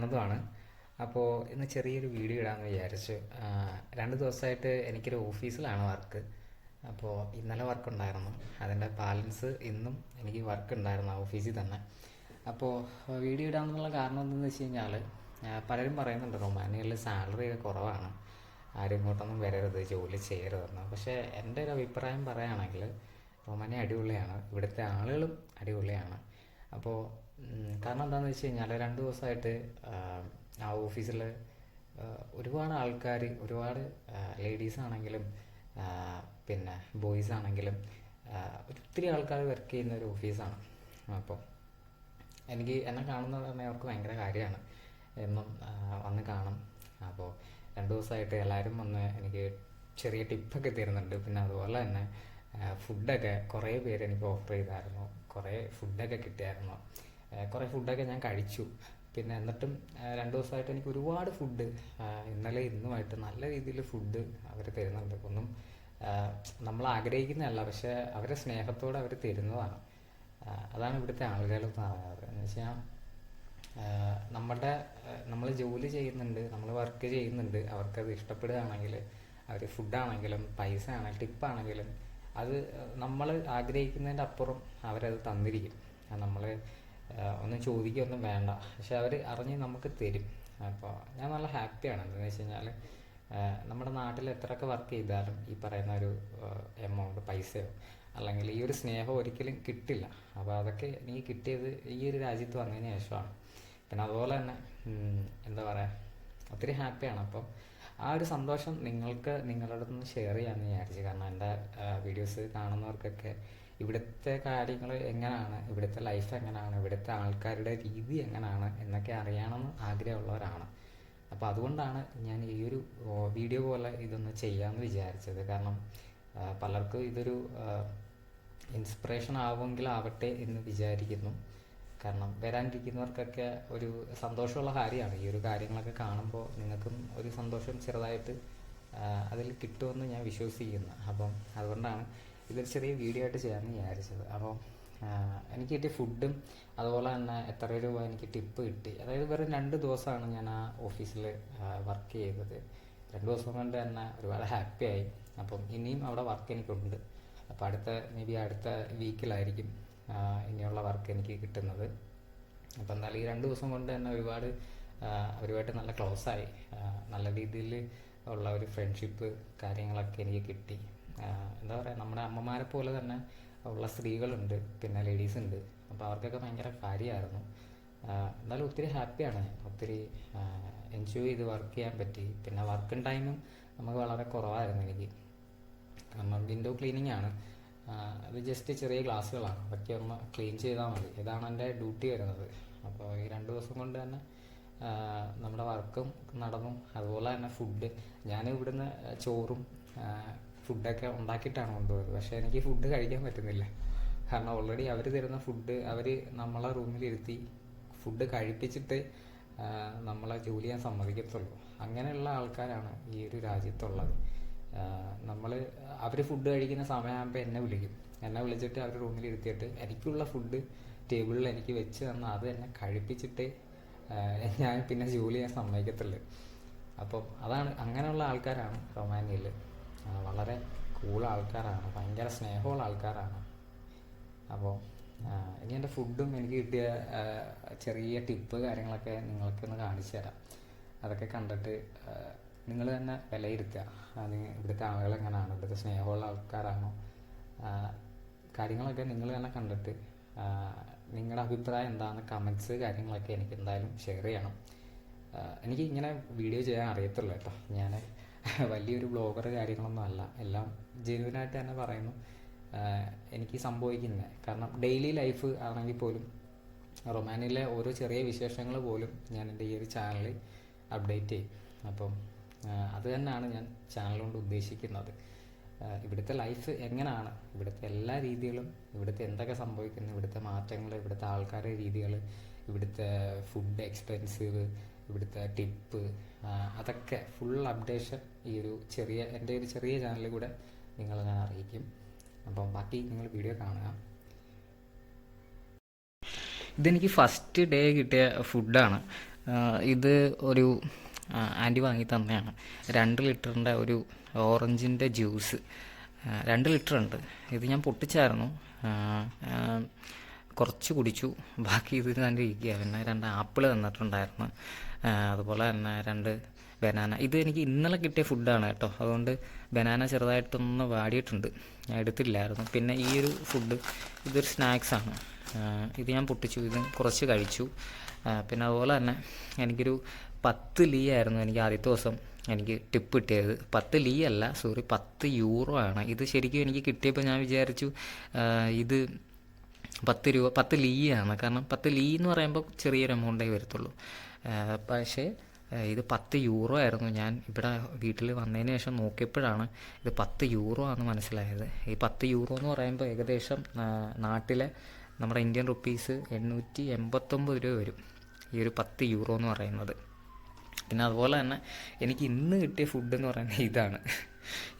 അനന്തമാണ് അപ്പോൾ ഇന്ന് ചെറിയൊരു വീഡിയോ ഇടാമെന്ന് വിചാരിച്ചു രണ്ട് ദിവസമായിട്ട് എനിക്കൊരു ഓഫീസിലാണ് വർക്ക്. അപ്പോൾ ഇന്നലെ വർക്ക് ഉണ്ടായിരുന്നു അതിന്റെ ബാലൻസ് ഇന്നും എനിക്ക് വർക്ക് ഉണ്ടായിരുന്നു ഓഫീസിൽ തന്നെ. അപ്പോൾ വീഡിയോ ഇടാമെന്നുള്ള കാരണം എന്തെന്ന് വെച്ച് കഴിഞ്ഞാൽ പലരും പറയുന്നുണ്ട് റൊമാനിയയിൽ സാലറി ഒക്കെ കുറവാണ്. ആരും ഇങ്ങോട്ടൊന്നും വരരുത് ജോലി ചെയ്യരുതെന്ന്. പക്ഷേ എന്റെ ഒരു അഭിപ്രായം പറയുകയാണെങ്കിൽ റൊമാനിയ അടിപൊളിയാണ്. ഇവിടുത്തെ ആളുകളും അടിപൊളിയാണ്. അപ്പോൾ കാരണം എന്താണെന്ന് വെച്ച് കഴിഞ്ഞാൽ രണ്ട് ദിവസമായിട്ട് ആ, ഓഫീസിൽ ഒരുപാട് ആൾക്കാർ ഒരുപാട് ലേഡീസ് ആണെങ്കിലും പിന്നെ ബോയ്സ് ആണെങ്കിലും ഒത്തിരി ആൾക്കാർ വർക്ക് ചെയ്യുന്ന ഒരു ഓഫീസാണ്. അപ്പോൾ എനിക്ക് എന്നെ കാണുന്നത് തന്നെ അവർക്ക് ഭയങ്കര കാര്യമാണ്. എന്നും വന്ന് കാണും. അപ്പോൾ രണ്ട് ദിവസമായിട്ട് എല്ലാവരും വന്ന് എനിക്ക് ചെറിയ ടിപ്പൊക്കെ തരുന്നുണ്ട്. പിന്നെ അതുപോലെ തന്നെ ഫുഡൊക്കെ കുറേ പേര് എനിക്ക് ഓഫർ ചെയ്തായിരുന്നു. കുറേ ഫുഡൊക്കെ കിട്ടിയായിരുന്നു. കുറേ ഫുഡൊക്കെ ഞാൻ കഴിച്ചു. പിന്നെ എന്നിട്ടും രണ്ട് ദിവസമായിട്ട് എനിക്ക് ഒരുപാട് ഫുഡ് ഇന്നലെ ഇന്നുമായിട്ട് നല്ല രീതിയിൽ ഫുഡ് അവർ തരുന്നുണ്ട്. ഒന്നും നമ്മൾ ആഗ്രഹിക്കുന്നതല്ല പക്ഷേ അവരെ സ്നേഹത്തോടെ അവർ തരുന്നതാണ്. അതാണ് ഇവിടുത്തെ ആളുകൾ പറയുന്നത്. എന്ന് വെച്ചാൽ നമ്മുടെ നമ്മൾ ജോലി ചെയ്യുന്നുണ്ട് നമ്മൾ വർക്ക് ചെയ്യുന്നുണ്ട്. അവർക്കത് ഇഷ്ടപ്പെടുകയാണെങ്കിൽ അവർ ഫുഡാണെങ്കിലും പൈസ ആണെങ്കിലും ടിപ്പാണെങ്കിലും അത് നമ്മൾ ആഗ്രഹിക്കുന്നതിന്റെ അപ്പുറം അവരത് തന്നിരിക്കും. നമ്മൾ ഒന്നും ചോദിക്കുകയൊന്നും വേണ്ട. പക്ഷെ അവർ അറിഞ്ഞ് നമുക്ക് തരും. അപ്പോൾ ഞാൻ നല്ല ഹാപ്പിയാണ്. എന്താണെന്ന് വെച്ച് കഴിഞ്ഞാൽ നമ്മുടെ നാട്ടിൽ എത്രയൊക്കെ വർക്ക് ചെയ്താലും ഈ പറയുന്ന ഒരു എമൗണ്ട് പൈസയോ അല്ലെങ്കിൽ ഈ ഒരു സ്നേഹം ഒരിക്കലും കിട്ടില്ല. അപ്പോൾ അതൊക്കെ എനിക്ക് കിട്ടിയത് ഈ ഒരു രാജ്യത്ത് വന്നതിന് ശേഷമാണ്. പിന്നെ അതുപോലെ തന്നെ എന്താ പറയുക ഒത്തിരി ഹാപ്പിയാണ്. അപ്പം ആ ഒരു സന്തോഷം നിങ്ങൾക്ക് നിങ്ങളുടെ അടുത്ത് ഷെയർ ചെയ്യാമെന്ന് വിചാരിച്ചു. കാരണം എന്റെ വീഡിയോസ് കാണുന്നവർക്കൊക്കെ ഇവിടുത്തെ കാര്യങ്ങൾ എങ്ങനെയാണ് ഇവിടുത്തെ ലൈഫ് എങ്ങനെയാണ് ഇവിടുത്തെ ആൾക്കാരുടെ രീതി എങ്ങനെയാണ് എന്നൊക്കെ അറിയണമെന്ന് ആഗ്രഹമുള്ളവരാണ്. അപ്പോൾ അതുകൊണ്ടാണ് ഞാൻ ഈ ഒരു വീഡിയോ പോലെ ഇതൊന്ന് ചെയ്യാമെന്ന് വിചാരിച്ചത്. കാരണം പലർക്കും ഇതൊരു ഇൻസ്പിറേഷൻ ആവുമെങ്കിലാവട്ടെ എന്ന് വിചാരിക്കുന്നു. കാരണം വരാനിരിക്കുന്നവർക്കൊക്കെ ഒരു സന്തോഷമുള്ള കാര്യമാണ്. ഈ ഒരു കാര്യങ്ങളൊക്കെ കാണുമ്പോൾ നിങ്ങൾക്കും ഒരു സന്തോഷം ചെറുതായിട്ട് അതിൽ കിട്ടുമെന്ന് ഞാൻ വിശ്വസിക്കുന്നു. അപ്പം അതുകൊണ്ടാണ് ഇതൊരു ചെറിയ വീഡിയോ ആയിട്ട് ചെയ്യാമെന്ന് വിചാരിച്ചത്. അപ്പം എനിക്ക് കിട്ടിയ ഫുഡും അതുപോലെ തന്നെ എത്ര രൂപ എനിക്ക് ടിപ്പ് കിട്ടി. അതായത് വെറും രണ്ട് ദിവസമാണ് ഞാൻ ആ ഓഫീസിൽ വർക്ക് ചെയ്തത്. രണ്ട് ദിവസം കൊണ്ട് തന്നെ ഒരുപാട് ഹാപ്പിയായി അപ്പം ഇനിയും അവിടെ വർക്ക് എനിക്കുണ്ട്. അപ്പോൾ അടുത്ത മേ ബി അടുത്ത വീക്കിലായിരിക്കും ഇനിയുള്ള വർക്ക് എനിക്ക് കിട്ടുന്നത്. അപ്പം എന്നാൽ ഈ രണ്ട് ദിവസം കൊണ്ട് തന്നെ ഒരുപാട് അവരുമായിട്ട് നല്ല ക്ലോസായി നല്ല രീതിയിൽ ഉള്ള ഒരു ഫ്രണ്ട്ഷിപ്പ് കാര്യങ്ങളൊക്കെ എനിക്ക് കിട്ടി. എന്താ പറയുക നമ്മുടെ അമ്മമാരെ പോലെ തന്നെ ഉള്ള സ്ത്രീകളുണ്ട് പിന്നെ ലേഡീസ് ഉണ്ട്. അപ്പോൾ അവർക്കൊക്കെ ഭയങ്കര കാര്യമായിരുന്നു. എന്നാലും ഒത്തിരി ഹാപ്പിയാണ് ഞാൻ ഒത്തിരി എൻജോയ് ചെയ്ത് വർക്ക് ചെയ്യാൻ പറ്റി. പിന്നെ വർക്കിംഗ് ടൈമും നമുക്ക് വളരെ കുറവായിരുന്നു എനിക്ക്. കാരണം വിൻഡോ ക്ലീനിങ് ആണ്. അത് ജസ്റ്റ് ചെറിയ ഗ്ലാസ്സുകളാണ് അതൊക്കെ ഒന്ന് ക്ലീൻ ചെയ്താൽ മതി. ഇതാണ് എന്റെ ഡ്യൂട്ടി വരുന്നത്. അപ്പോൾ ഈ രണ്ട് ദിവസം കൊണ്ട് തന്നെ നമ്മുടെ വർക്കും നടന്നു അതുപോലെ തന്നെ ഫുഡ് ഞാൻ ഇവിടുന്ന് ചോറും ഫുഡൊക്കെ ഉണ്ടാക്കിയിട്ടാണ് കൊണ്ടുപോയത്. പക്ഷേ എനിക്ക് ഫുഡ് കഴിക്കാൻ പറ്റുന്നില്ല. കാരണം ഓൾറെഡി അവർ തരുന്ന ഫുഡ് അവർ നമ്മളെ റൂമിലിരുത്തി ഫുഡ് കഴിപ്പിച്ചിട്ട് നമ്മളെ ജോലി ചെയ്യാൻ സമ്മതിക്കത്തുള്ളൂ. അങ്ങനെയുള്ള ആൾക്കാരാണ് ഈ ഒരു രാജ്യത്തുള്ളത്. നമ്മൾ അവർ ഫുഡ് കഴിക്കുന്ന സമയമാകുമ്പോൾ എന്നെ വിളിക്കും. എന്നെ വിളിച്ചിട്ട് അവർ റൂമിൽ ഇരുത്തിയിട്ട് എനിക്കുള്ള ഫുഡ് ടേബിളിൽ എനിക്ക് വെച്ച് തന്ന അത് എന്നെ കഴിപ്പിച്ചിട്ട് ഞാൻ പിന്നെ ജോലി ചെയ്യാൻ സമ്മതിക്കത്തുള്ളൂ അപ്പം അതാണ് അങ്ങനെയുള്ള ആൾക്കാരാണ് റൊമാനിയയിൽ. വളരെ കൂൾ ആൾക്കാരാണ് ഭയങ്കര സ്നേഹമുള്ള ആൾക്കാരാണ്. അപ്പോൾ ഇനി എന്റെ ഫുഡും എനിക്ക് കിട്ടിയ ചെറിയ ടിപ്പ് കാര്യങ്ങളൊക്കെ നിങ്ങൾക്കൊന്ന് കാണിച്ചു തരാം. അതൊക്കെ കണ്ടിട്ട് നിങ്ങൾ തന്നെ വിലയിരുത്തുക. അത് ഇവിടുത്തെ ആളുകൾ എങ്ങനെയാണ്? ഇവിടുത്തെ സ്നേഹമുള്ള ആൾക്കാരാണോ? കാര്യങ്ങളൊക്കെ നിങ്ങൾ തന്നെ കണ്ടിട്ട് നിങ്ങളുടെ അഭിപ്രായം എന്താണെന്ന് കമൻസ് കാര്യങ്ങളൊക്കെ എനിക്ക് എന്തായാലും ഷെയർ ചെയ്യണം. എനിക്ക് ഇങ്ങനെ വീഡിയോ ചെയ്യാൻ അറിയത്തുള്ളൂ കേട്ടോ. ഞാൻ വലിയൊരു ബ്ലോഗർ കാര്യങ്ങളൊന്നും അല്ല. എല്ലാം ജെനുവിനായിട്ട് തന്നെ പറയുന്നു. എനിക്ക് സംഭവിക്കുന്നത് കാരണം ഡെയിലി ലൈഫ് ആണെങ്കിൽ പോലും റൊമാനിയിലെ ഓരോ ചെറിയ വിശേഷങ്ങൾ പോലും ഞാൻ എന്റെ ഈ ഒരു ചാനലിൽ അപ്ഡേറ്റ് ചെയ്യും. അപ്പം അത് തന്നെയാണ് ഞാൻ ചാനൽ കൊണ്ട് ഉദ്ദേശിക്കുന്നത്. ഇവിടുത്തെ ലൈഫ് എങ്ങനെയാണ് ഇവിടുത്തെ എല്ലാ രീതികളും ഇവിടുത്തെ എന്തൊക്കെ സംഭവിക്കുന്നു ഇവിടുത്തെ മാറ്റങ്ങൾ ഇവിടുത്തെ ആൾക്കാരുടെ രീതികൾ ഇവിടുത്തെ ഫുഡ് എക്സ്പെൻസീവ് ഇവിടുത്തെ ടിപ്പ് അതൊക്കെ ഫുൾ അപ്ഡേഷൻ ഈ ഒരു ചെറിയ എന്റെ ഒരു ചെറിയ ചാനലിൽ കൂടെ നിങ്ങളെ ഞാൻ അറിയിക്കും. അപ്പം ബാക്കി നിങ്ങൾ വീഡിയോ കാണുക. ഇതെനിക്ക് ഫസ്റ്റ് ഡേ കിട്ടിയ ഫുഡാണ് ഇത് ഒരു ആന്റി വാങ്ങി തന്നെയാണ് രണ്ട് ലിറ്ററിന്റെ ഒരു ഓറഞ്ചിന്റെ ജ്യൂസ്. രണ്ട് ലിറ്റർ ഉണ്ട്. ഇത് ഞാൻ പൊട്ടിച്ചായിരുന്നു. കുറച്ച് കുടിച്ചു. ബാക്കി ഇത് തന്നെ ഇരിക്കുക പിന്നെ രണ്ട് ആപ്പിൾ തന്നിട്ടുണ്ടായിരുന്നു. അതുപോലെ തന്നെ രണ്ട് ബനാന. ഇത് എനിക്ക് ഇന്നലെ കിട്ടിയ ഫുഡാണ് കേട്ടോ. അതുകൊണ്ട് ബനാന ചെറുതായിട്ടൊന്ന് വാടിയിട്ടുണ്ട്. ഞാൻ എടുത്തില്ലായിരുന്നു. പിന്നെ ഈ ഒരു ഫുഡ് ഇതൊരു സ്നാക്സാണ്. ഇത് ഞാൻ പൊട്ടിച്ചു ഇത് കുറച്ച് കഴിച്ചു. പിന്നെ അതുപോലെ തന്നെ എനിക്കൊരു പത്ത് ലീ ആയിരുന്നു എനിക്ക് ആദ്യത്തെ ദിവസം എനിക്ക് ടിപ്പ് കിട്ടിയത്. പത്ത് ലീ അല്ല സോറി പത്ത് യൂറോ ആണ്. ഇത് ശരിക്കും എനിക്ക് കിട്ടിയപ്പോൾ ഞാൻ വിചാരിച്ചു ഇത് പത്ത് രൂപ പത്ത് ലീ ആണ്. കാരണം പത്ത് ലീ എന്ന് പറയുമ്പോൾ ചെറിയൊരു എമൗണ്ടേ വരത്തുള്ളൂ. പക്ഷേ ഇത് പത്ത് യൂറോ ആയിരുന്നു ഞാൻ ഇവിടെ വീട്ടിൽ വന്നതിന് ശേഷം നോക്കിയപ്പോഴാണ് ഇത് പത്ത് യൂറോ ആണെന്ന് മനസ്സിലായത്. ഈ പത്ത് യൂറോ എന്ന് പറയുമ്പോൾ ഏകദേശം നാട്ടിലെ നമ്മുടെ ഇന്ത്യൻ റുപ്പീസ് എണ്ണൂറ്റി എൺപത്തൊമ്പത് രൂപ വരും. ഈ ഒരു പത്ത് യൂറോ എന്ന് പറയുന്നത്. പിന്നെ അതുപോലെ തന്നെ എനിക്ക് ഇന്ന് കിട്ടിയ ഫുഡ് എന്ന് പറയുന്നത് ഇതാണ്.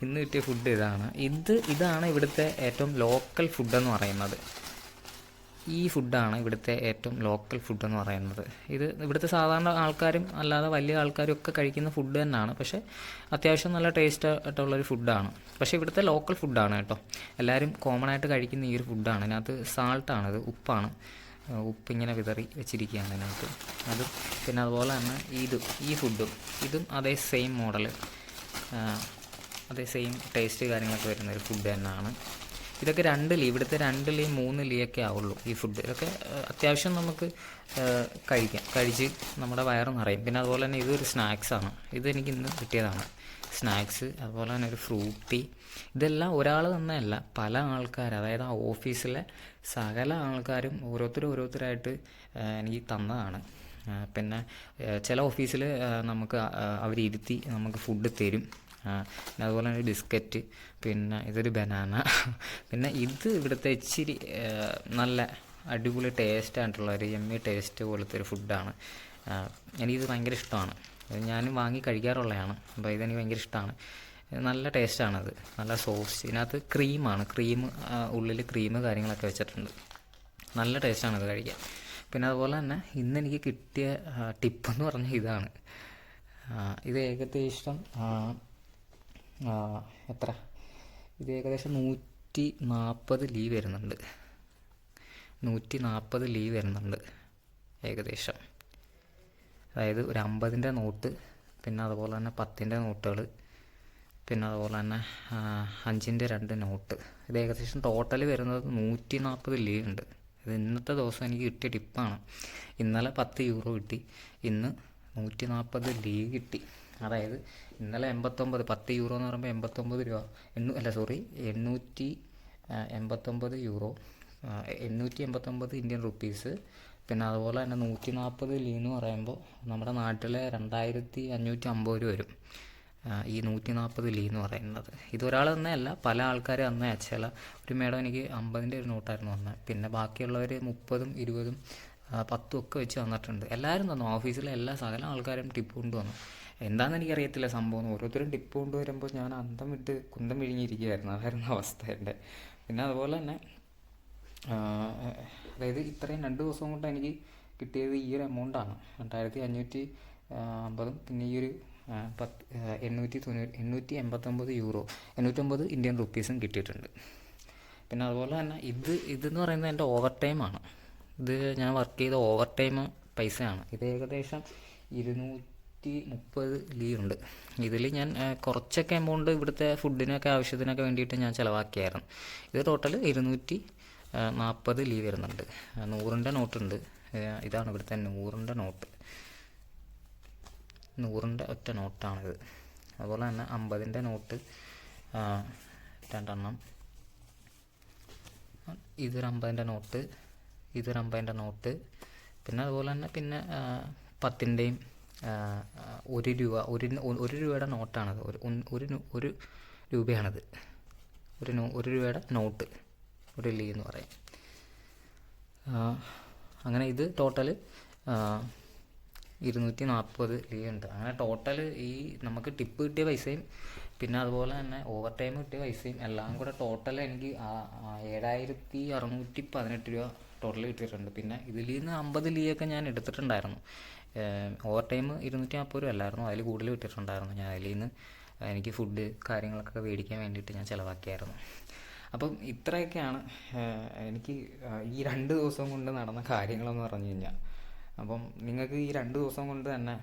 ഇന്ന് കിട്ടിയ ഫുഡ് ഇതാണ്. ഇത് ഇതാണ് ഇവിടുത്തെ ഏറ്റവും ലോക്കൽ ഫുഡ് എന്ന് പറയുന്നത്. ഈ ഫുഡാണ് ഇവിടുത്തെ ഏറ്റവും ലോക്കൽ ഫുഡ് എന്ന് പറയുന്നത്. ഇത് ഇവിടുത്തെ സാധാരണ ആൾക്കാരും അല്ലാതെ വലിയ ആൾക്കാരും ഒക്കെ കഴിക്കുന്ന ഫുഡ് തന്നെയാണ്. പക്ഷേ അത്യാവശ്യം നല്ല ടേസ്റ്റ് ആയിട്ടുള്ളൊരു ഫുഡാണ് പക്ഷേ ഇവിടുത്തെ ലോക്കൽ ഫുഡാണ് കേട്ടോ. എല്ലാവരും കോമൺ ആയിട്ട് കഴിക്കുന്ന ഈ ഒരു ഫുഡാണ് അതിനകത്ത് സാൾട്ടാണ് ഇത് ഉപ്പാണ്. ഉപ്പ് ഉപ്പിങ്ങനെ വിതറി വെച്ചിരിക്കുകയാണ് അതിനകത്ത് അത് പിന്നെ അതുപോലെ തന്നെ ഇത് ഈ ഫുഡും ഇതും അതേ സെയിം മോഡൽ അതേ സെയിം ടേസ്റ്റ് കാര്യങ്ങളൊക്കെ വരുന്ന ഒരു ഫുഡ് തന്നെയാണ്. ഇതൊക്കെ രണ്ട് ലീ ഇവിടുത്തെ രണ്ട് ലീ മൂന്ന് ലീ ഒക്കെ ആവുള്ളൂ ഈ ഫുഡ് ഇതൊക്കെ അത്യാവശ്യം നമുക്ക് കഴിക്കാം. കഴിച്ച് നമ്മുടെ വയറ് നിറയും. പിന്നെ അതുപോലെ തന്നെ ഇതൊരു സ്നാക്സാണ് ഇതെനിക്ക് ഇന്ന് കിട്ടിയതാണ്. സ്നാക്സ് അതുപോലെ തന്നെ ഒരു ഫ്രൂട്ടി ഇതെല്ലാം ഒരാൾ തന്നെയല്ല പല ആൾക്കാർ അതായത് ആ ഓഫീസിലെ സകല ആൾക്കാരും ഓരോരുത്തരും ഓരോരുത്തരായിട്ട് എനിക്ക് തന്നതാണ്. പിന്നെ ചില ഓഫീസിൽ നമുക്ക് അവരിരുത്തി നമുക്ക് ഫുഡ് തരും. പിന്നെ അതുപോലെ തന്നെ ബിസ്ക്കറ്റ് പിന്നെ ഇതൊരു ബനാന. പിന്നെ ഇത് ഇവിടുത്തെ ഇച്ചിരി നല്ല അടിപൊളി ടേസ്റ്റ് ആയിട്ടുള്ള ഒരു എമ്മി ടേസ്റ്റ് പോലത്തെ ഒരു ഫുഡാണ് എനിക്കിത് ഭയങ്കര ഇഷ്ടമാണ്. ഞാനും വാങ്ങി കഴിക്കാറുള്ളതാണ് അപ്പോൾ ഇതെനിക്ക് ഭയങ്കര ഇഷ്ടമാണ്. നല്ല ടേസ്റ്റാണത് നല്ല സോസ് ഇതിനകത്ത് ക്രീമാണ് ക്രീം ഉള്ളിൽ ക്രീം കാര്യങ്ങളൊക്കെ വെച്ചിട്ടുണ്ട്. നല്ല ടേസ്റ്റാണത് കഴിക്കാൻ. പിന്നെ അതുപോലെ തന്നെ ഇന്ന് എനിക്ക് കിട്ടിയ ടിപ്പെന്ന് പറഞ്ഞാൽ ഇതാണ്. ഇത് ഏകദേശം എത്ര? ഇത് ഏകദേശം നൂറ്റി നാൽപ്പത് ലീവ് വരുന്നുണ്ട്. നൂറ്റി നാൽപ്പത് ലീവ് വരുന്നുണ്ട് ഏകദേശം. അതായത് ഒരു അമ്പതിന്റെ നോട്ട് പിന്നെ അതുപോലെ തന്നെ പത്തിന്റെ നോട്ടുകൾ പിന്നെ അതുപോലെ തന്നെ അഞ്ചിന്റെ രണ്ട് നോട്ട് ഇത് ഏകദേശം ടോട്ടൽ വരുന്നത് നൂറ്റി നാൽപ്പത് ലീവ് ഉണ്ട്. ഇത് ഇന്നത്തെ ദിവസം എനിക്ക് കിട്ടിയ ടിപ്പാണ് ഇന്നലെ പത്ത് യൂറോ കിട്ടി. ഇന്ന് നൂറ്റി നാൽപ്പത് ലീവ് കിട്ടി. അതായത് ഇന്നലെ എൺപത്തൊമ്പത് പത്ത് യൂറോ എന്ന് പറയുമ്പോൾ എൺപത്തൊമ്പത് രൂപ. എണ്ണൂ അല്ല സോറി എണ്ണൂറ്റി എൺപത്തൊമ്പത് യൂറോ എണ്ണൂറ്റി എൺപത്തൊമ്പത് ഇന്ത്യൻ റുപ്പീസ്. പിന്നെ അതുപോലെ തന്നെ നൂറ്റി നാൽപ്പത് ലീ എന്ന് പറയുമ്പോൾ നമ്മുടെ നാട്ടിലെ രണ്ടായിരത്തി അഞ്ഞൂറ്റി അമ്പത് രൂപ വരും. ഈ നൂറ്റി നാൽപ്പത് ലീ എന്ന് പറയുന്നത്. ഇതൊരാൾ തന്നെയല്ല പല ആൾക്കാർ തന്നെ ചില ഒരു മേഡം എനിക്ക് അമ്പതിന്റെ ഒരു നോട്ടായിരുന്നു വന്നത് പിന്നെ ബാക്കിയുള്ളവർ മുപ്പതും ഇരുപതും പത്തും ഒക്കെ വെച്ച് വന്നിട്ടുണ്ട് എല്ലാവരും തന്നു. ഓഫീസിലെ എല്ലാ സകല ആൾക്കാരും ടിപ്പ് കൊണ്ടുവന്നു. എന്താണെന്ന് എനിക്കറിയത്തില്ല സംഭവം. ഓരോരുത്തരും ടിപ്പ് കൊണ്ടുവരുമ്പോൾ ഞാൻ അന്തം വിട്ട് കുന്തം വിഴുങ്ങിയിരിക്കുകയായിരുന്നു അതായിരുന്നു അവസ്ഥ എന്റെ. പിന്നെ അതുപോലെ തന്നെ അതായത് ഇത്രയും രണ്ട് ദിവസം കൊണ്ട് എനിക്ക് കിട്ടിയത് ഈ ഒരു എമൗണ്ടാണ് രണ്ടായിരത്തി അഞ്ഞൂറ്റി അമ്പതും പിന്നെ ഈ ഒരു പത്ത് എണ്ണൂറ്റി തൊണ്ണൂറ്റി എണ്ണൂറ്റി എൺപത്തൊമ്പത് യൂറോ എണ്ണൂറ്റമ്പത് ഇന്ത്യൻ റുപ്പീസും കിട്ടിയിട്ടുണ്ട്. പിന്നെ അതുപോലെ തന്നെ ഇത് ഇതെന്ന് പറയുന്നത് എന്റെ ഓവർ ടൈമാണ് ഇത് ഞാൻ വർക്ക് ചെയ്ത ഓവർ ടൈം പൈസയാണ്. ഇത് ഏകദേശം ഇരുന്നൂറ്റി മുപ്പത് ഉണ്ട്. ഇതിൽ ഞാൻ കുറച്ചൊക്കെ എമൗണ്ട് ഇവിടുത്തെ ഫുഡിനൊക്കെ ആവശ്യത്തിനൊക്കെ വേണ്ടിയിട്ട് ഞാൻ ചിലവാക്കിയായിരുന്നു. ഇത് ടോട്ടൽ ഇരുന്നൂറ്റി നാൽപ്പത് ലീവ് വരുന്നുണ്ട്. നൂറിന്റെ നോട്ടുണ്ട് ഇതാണ് ഇവിടുത്തെ നൂറിന്റെ നോട്ട് നൂറിന്റെ ഒറ്റ നോട്ടാണിത് അതുപോലെ തന്നെ അമ്പതിന്റെ നോട്ട് രണ്ടെണ്ണം. ഇതൊരു അമ്പതിന്റെ നോട്ട് ഇതൊരു അമ്പതിന്റെ നോട്ട്. പിന്നെ അതുപോലെ തന്നെ പിന്നെ പത്തിന്റെയും ഒരു രൂപ ഒരു ഒരു രൂപയുടെ നോട്ടാണത്. ഒരു ഒരു ഒരു രൂപയാണത്. ഒരു നോ ഒരു രൂപയുടെ നോട്ട്. ഒരു ലീ എന്ന് പറയും. അങ്ങനെ ഇത് ടോട്ടൽ ഇരുന്നൂറ്റി നാൽപ്പത് ലീ ഉണ്ട് അങ്ങനെ ടോട്ടൽ ഈ നമുക്ക് ടിപ്പ് കിട്ടിയ പൈസയും പിന്നെ അതുപോലെ തന്നെ ഓവർ ടൈം കിട്ടിയ പൈസയും എല്ലാം കൂടെ ടോട്ടൽ എനിക്ക് ഏഴായിരത്തി അറുന്നൂറ്റി പതിനെട്ട് രൂപ ടോട്ടൽ കിട്ടിയിട്ടുണ്ട് പിന്നെ ഇതിൽ നിന്ന് അമ്പത് ലീയൊക്കെ ഞാൻ എടുത്തിട്ടുണ്ടായിരുന്നു. ഓവർ ടൈം ഇരുന്നൂറ്റി നാൽപ്പത് രൂപ അല്ലായിരുന്നു. അതിൽ കൂടുതൽ കിട്ടിയിട്ടുണ്ടായിരുന്നു ഞാൻ അതിൽ നിന്ന് എനിക്ക് ഫുഡ് കാര്യങ്ങളൊക്കെ മേടിക്കാൻ വേണ്ടിയിട്ട് ഞാൻ ചിലവാക്കിയായിരുന്നു. അപ്പം ഇത്രയൊക്കെയാണ് എനിക്ക് ഈ രണ്ട് ദിവസം കൊണ്ട് നടന്ന കാര്യങ്ങളെന്ന് പറഞ്ഞു കഴിഞ്ഞാൽ അപ്പം നിങ്ങൾക്ക് ഈ രണ്ട് ദിവസം കൊണ്ട് തന്നെ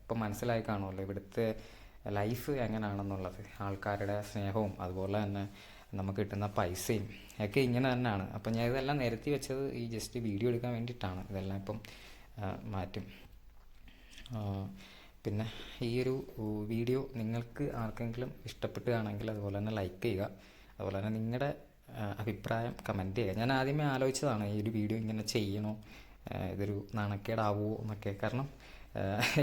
ഇപ്പം മനസ്സിലായി കാണുമല്ലോ ഇവിടുത്തെ ലൈഫ് എങ്ങനെയാണെന്നുള്ളത് ആൾക്കാരുടെ സ്നേഹവും അതുപോലെ തന്നെ നമുക്ക് കിട്ടുന്ന പൈസയും ഒക്കെ ഇങ്ങനെ തന്നെയാണ്. അപ്പം ഞാൻ ഇതെല്ലാം നിരത്തി വെച്ചത് ഈ ജസ്റ്റ് വീഡിയോ എടുക്കാൻ വേണ്ടിയിട്ടാണ്. ഇതെല്ലാം ഇപ്പം മാറ്റും. പിന്നെ ഈ ഒരു വീഡിയോ നിങ്ങൾക്ക് ആർക്കെങ്കിലും ഇഷ്ടപ്പെടുകയാണെങ്കിൽ അതുപോലെ തന്നെ ലൈക്ക് ചെയ്യുക. അതുപോലെ തന്നെ നിങ്ങളുടെ അഭിപ്രായം കമന്റ് ചെയ്യുക. ഞാൻ ആദ്യമേ ആലോചിച്ചതാണ് ഈ ഒരു വീഡിയോ ഇങ്ങനെ ചെയ്യണോ? ഇതൊരു നാണക്കേടാവുമോ എന്നൊക്കെ. കാരണം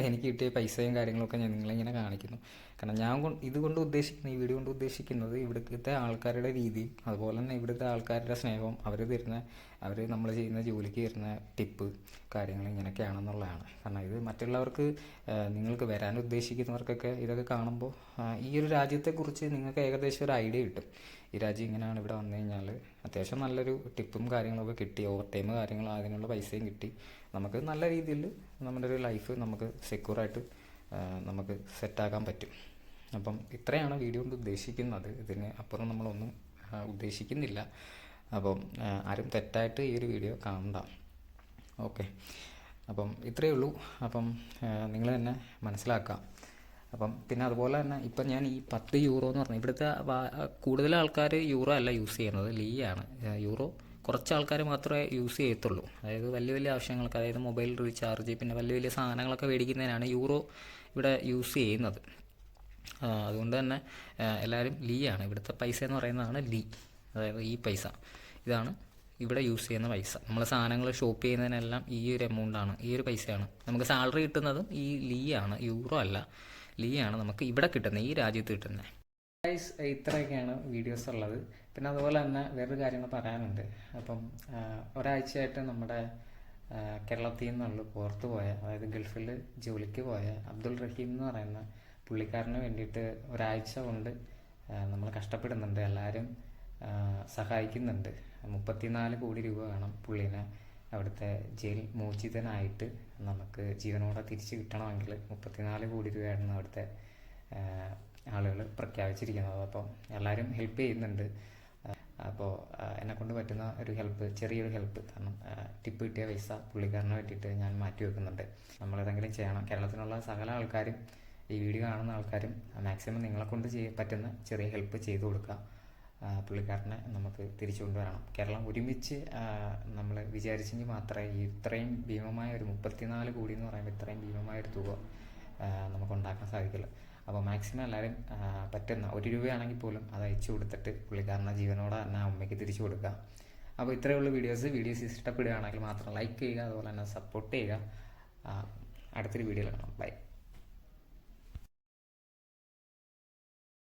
എനിക്ക് കിട്ടിയ പൈസയും കാര്യങ്ങളൊക്കെ ഞാൻ നിങ്ങളിങ്ങനെ കാണിക്കുന്നു. കാരണം ഞാൻ ഇതുകൊണ്ട് ഉദ്ദേശിക്കുന്നത് ഈ വീഡിയോ കൊണ്ട് ഉദ്ദേശിക്കുന്നത് ഇവിടുത്തെ ആൾക്കാരുടെ രീതി അതുപോലെ തന്നെ ഇവിടുത്തെ ആൾക്കാരുടെ സ്നേഹവും അവർ തരുന്ന അവർ നമ്മൾ ചെയ്യുന്ന ജോലിക്ക് തരുന്ന ടിപ്പ് കാര്യങ്ങൾ ഇങ്ങനെയൊക്കെയാണെന്നുള്ളതാണ്. കാരണം ഇത് മറ്റുള്ളവർക്ക് നിങ്ങൾക്ക് വരാൻ ഉദ്ദേശിക്കുന്നവർക്കൊക്കെ ഇതൊക്കെ കാണുമ്പോൾ ഈ ഒരു രാജ്യത്തെക്കുറിച്ച് നിങ്ങൾക്ക് ഏകദേശം ഒരു ഐഡിയ കിട്ടും. ഈ രാജ്യം ഇങ്ങനെയാണ് ഇവിടെ വന്നു കഴിഞ്ഞാൽ അത്യാവശ്യം നല്ലൊരു ടിപ്പും കാര്യങ്ങളൊക്കെ കിട്ടി ഓവർ ടൈം കാര്യങ്ങളും അതിനുള്ള പൈസയും കിട്ടി. നമുക്ക് നല്ല രീതിയിൽ നമ്മുടെ ഒരു ലൈഫ് നമുക്ക് സെക്യൂറായിട്ട് നമുക്ക് സെറ്റാക്കാൻ പറ്റും. അപ്പം ഇത്രയാണ് വീഡിയോ കൊണ്ട് ഉദ്ദേശിക്കുന്നത്. ഇതിന് അപ്പുറം നമ്മളൊന്നും ഉദ്ദേശിക്കുന്നില്ല. അപ്പം ആരും തെറ്റായിട്ട് ഈ ഒരു വീഡിയോ കാണണ്ട. ഓക്കെ അപ്പം ഇത്രയേ ഉള്ളൂ. അപ്പം നിങ്ങൾ തന്നെ മനസ്സിലാക്കാം അപ്പം പിന്നെ അതുപോലെ തന്നെ ഇപ്പം ഞാൻ ഈ പത്ത് യൂറോ എന്ന് പറഞ്ഞാൽ ഇവിടുത്തെ കൂടുതൽ ആൾക്കാർ യൂറോ അല്ല യൂസ് ചെയ്യുന്നത് ലീ ആണ് യൂറോ കുറച്ച് ആൾക്കാർ മാത്രമേ യൂസ് ചെയ്യത്തുള്ളൂ. അതായത് വലിയ വലിയ ആവശ്യങ്ങൾക്ക് അതായത് മൊബൈൽ റീചാർജ് പിന്നെ വലിയ വലിയ സാധനങ്ങളൊക്കെ മേടിക്കുന്നതിനാണ് യൂറോ ഇവിടെ യൂസ് ചെയ്യുന്നത്. അതുകൊണ്ട് തന്നെ എല്ലാവരും ലീ ആണ്. ഇവിടുത്തെ പൈസ എന്ന് പറയുന്നതാണ് ലീ. അതായത് ഈ പൈസ. ഇതാണ് ഇവിടെ യൂസ് ചെയ്യുന്ന പൈസ. നമ്മൾ സാധനങ്ങൾ ഷോപ്പ് ചെയ്യുന്നതിനെല്ലാം ഈ ഒരു എമൗണ്ട് ആണ്. ഈ ഒരു പൈസയാണ്. നമുക്ക് സാലറി കിട്ടുന്നതും ഈ ലീ ആണ്. യൂറോ അല്ല. ലീ ആണ് നമുക്ക് ഇവിടെ കിട്ടുന്നത് ഈ രാജ്യത്ത് കിട്ടുന്നത്. ഗൈസ് ഇത്രയൊക്കെയാണ് വീഡിയോസ് ഉള്ളത്. പിന്നെ അതുപോലെ തന്നെ വേറൊരു കാര്യങ്ങൾ പറയാനുണ്ട്. അപ്പം ഒരാഴ്ചയായിട്ട് നമ്മുടെ കേരളത്തിൽ നിന്നുള്ള പുറത്ത് പോയ അതായത് ഗൾഫിൽ ജോലിക്ക് പോയ അബ്ദുൾ റഹീം എന്ന് പറയുന്ന പുള്ളിക്കാരന് വേണ്ടിയിട്ട് ഒരാഴ്ച കൊണ്ട് നമ്മൾ കഷ്ടപ്പെടുന്നുണ്ട്. എല്ലാവരും സഹായിക്കുന്നുണ്ട്. മുപ്പത്തിനാല് കോടി രൂപ വേണം പുള്ളീനെ അവിടുത്തെ ജയിൽ മോചിതനായിട്ട് നമുക്ക് ജീവനോടെ തിരിച്ചു കിട്ടണമെങ്കിൽ മുപ്പത്തിനാല് കോടി രൂപയാണ് അവിടുത്തെ ആളുകൾ പ്രഖ്യാപിച്ചിരിക്കുന്നത്. അപ്പോൾ എല്ലാവരും ഹെൽപ്പ് ചെയ്യുന്നുണ്ട്. അപ്പോൾ എന്നെ കൊണ്ട് പറ്റുന്ന ഒരു ഹെൽപ്പ് ചെറിയൊരു ഹെൽപ്പ് കാരണം ടിപ്പ് കിട്ടിയ പൈസ പുള്ളിക്കാരനെ പറ്റിയിട്ട് ഞാൻ മാറ്റി വെക്കുന്നുണ്ട്. നമ്മളേതെങ്കിലും ചെയ്യണം. കേരളത്തിലുള്ള സകല ആൾക്കാരും ഈ വീഡിയോ കാണുന്ന ആൾക്കാരും മാക്സിമം നിങ്ങളെ കൊണ്ട് ചെയ്യ പറ്റുന്ന ചെറിയ ഹെൽപ്പ് ചെയ്തു കൊടുക്കുക. പുള്ളിക്കാരനെ നമുക്ക് തിരിച്ചു കൊണ്ടുവരണം. കേരളം ഒരുമിച്ച് നമ്മൾ വിചാരിച്ചെങ്കിൽ മാത്രമേ ഇത്രയും ഭീമമായ ഒരു മുപ്പത്തിനാല് കോടി എന്ന് പറയുമ്പോൾ ഇത്രയും ഭീമമായ ഒരു തുക നമുക്ക് ഉണ്ടാക്കാൻ സാധിക്കില്ല അപ്പോൾ മാക്സിമം എല്ലാവരും പറ്റുന്ന ഒരു രൂപയാണെങ്കിൽ പോലും അത് അയച്ചു കൊടുത്തിട്ട് പുള്ളിക്കാരനെ ജീവനോടെ തന്നെ അമ്മയ്ക്ക് തിരിച്ചു കൊടുക്കുക. അപ്പോൾ ഇത്രയേ ഉള്ളൂ വീഡിയോസ് വീഡിയോസ് ഇഷ്ടപ്പെടുകയാണെങ്കിൽ മാത്രം ലൈക്ക് ചെയ്യുക അതുപോലെ തന്നെ സപ്പോർട്ട് ചെയ്യുക. അടുത്തൊരു വീഡിയോയിൽ കാണാം. ബൈ